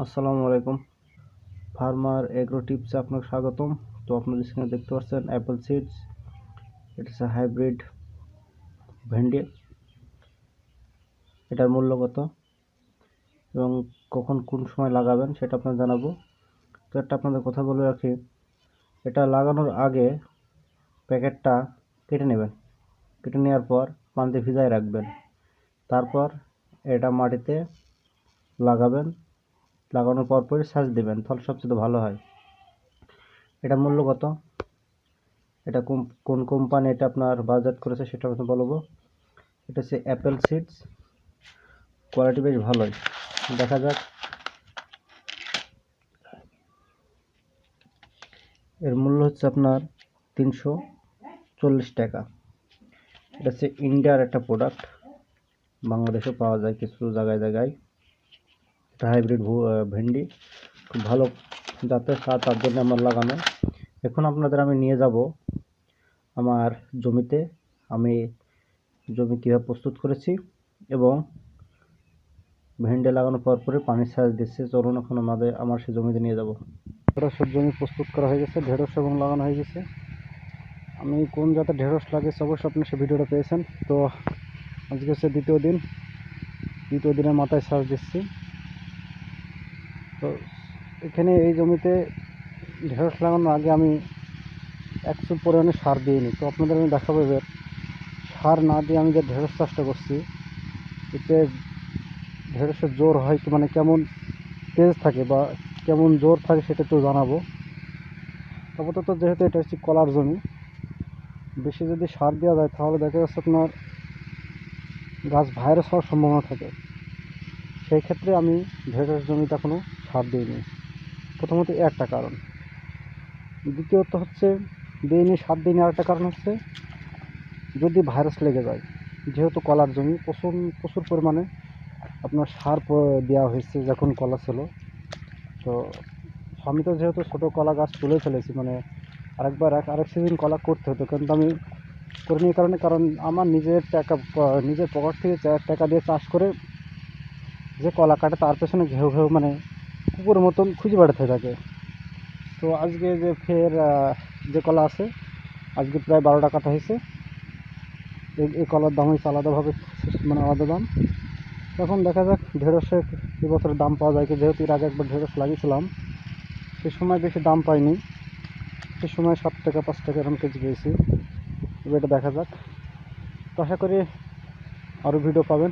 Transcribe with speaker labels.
Speaker 1: আসসালামু আলাইকুম। Farmer agro টিপসে আপনাকে স্বাগতম। তো আপনাদের স্ক্রিনে দেখতে পাচ্ছেন অ্যাপেল সিডস এটা হচ্ছে হাইব্রিড ভেন্ডি এটার মূল্য কত এবং কখন কোন সময় লাগাবেন সেটা আপনার জানাব। তো একটা আপনাদের কথা বলে রাখি, এটা লাগানোর আগে প্যাকেটটা কেটে নেবেন। কেটে নেওয়ার পর পানিতে ভিজায় রাখবেন। তারপর এটা মাটিতে লাগাবেন। লাগানোর পর পরই সাজ দেবেন ফল সবচেয়ে ভালো হয়। এটা মূল্য কত? এটা কোন কোম্পানি এটা আপনার বাজার করেছে সেটা আমি বলব। এটা হচ্ছে অ্যাপেল সিডস কোয়ালিটি বেশ ভালোই। দেখা যাক। এর মূল্য হচ্ছে আপনার তিনশো চল্লিশ টাকা। এটা হচ্ছে ইন্ডিয়ার একটা প্রোডাক্ট বাংলাদেশেও পাওয়া যায় কিছু জায়গায় জায়গায়। হাইব্রিড ভেন্ডি। খুব ভালো জাতের সার তার জন্য আমার লাগানো। এখন আপনাদের আমি নিয়ে যাব আমার জমিতে। আমি জমি কীভাবে প্রস্তুত করেছি এবং ভেন্ডি লাগানোর পর পরে পানির সাজ দিচ্ছে। চলুন এখন আমাদের, আমার সে জমিতে নিয়ে যাব। ঢেঁড়স জমি প্রস্তুত করা হয়ে গেছে। ঢেঁড়স এবং লাগানো হয়ে গেছে। আমি কোন জাতের ঢেঁড়স লাগিয়েছি অবশ্যই আপনি সে ভিডিওটা পেয়েছেন। তো আজকে হচ্ছে দ্বিতীয় দিন। দ্বিতীয় দিনের মাথায় সাজ দিচ্ছি। তো এখানে এই জমিতে ঢেঁড়স লাগানোর আগে আমি একশো পরিমাণে সার দিইনি তো আপনাদের আমি দেখাবো এবার। সার না দিয়ে আমি যে ঢেঁড়স চাষটা করছি, এতে ঢেঁড়সের জোর হয় কি মানে কেমন তেজ থাকে বা কেমন জোর থাকে সেটা একটু জানাব। আপাতত যেহেতু এটা হচ্ছে কলার জমি, বেশি যদি সার দেওয়া যায় তাহলে দেখা যাচ্ছে আপনার গাছ ভাইরাস হওয়ার সম্ভাবনা থাকে। সেই ক্ষেত্রে আমি ঢেঁড়স জমিটা এখনও সার দিইনি প্রথমত একটা কারণ। দ্বিতীয়ত হচ্ছে দিইনি সার দিইনি আরেকটা কারণ হচ্ছে, যদি ভাইরাস লেগে যায়, যেহেতু কলার জমি, প্রচুর প্রচুর পরিমাণে আপনার সার দেওয়া হয়েছে যখন কলা ছিল। তো আমি তো যেহেতু ছোটো কলা গাছ তুলে ফেলেছি মানে আরেকবার এক, আরেক সিজন কলা করতে হতো, কিন্তু আমি করিনি এই কারণে, কারণ আমার নিজের টাকা নিজের পকেট থেকে টাকা দিয়ে চাষ করে যে কলা কাটে, তার পেছনে ঘেউ ঘেউ মানে কুকুরের মতন খুঁজে বেড়াতে থাকে। তো আজকে যে ফের যে কলা আছে, আজকে প্রায় বারোটা কাটা হয়েছে। এই কলার দাম হয়েছে আলাদাভাবে মানে আলাদা দাম। এখন দেখা যাক, ঢেঁড়সের এবছর দাম পাওয়া যায় কি? যেহেতু এর আগে একবার ঢেঁড়স লাগিয়েছিলাম, সে সময় বেশি দাম পাইনি। সে সময় সাত টাকা, পাঁচ টাকা এরকম কেজি পেয়েছি। এবার এটা দেখা যাক। তো আশা করি আরও ভিডিও পাবেন।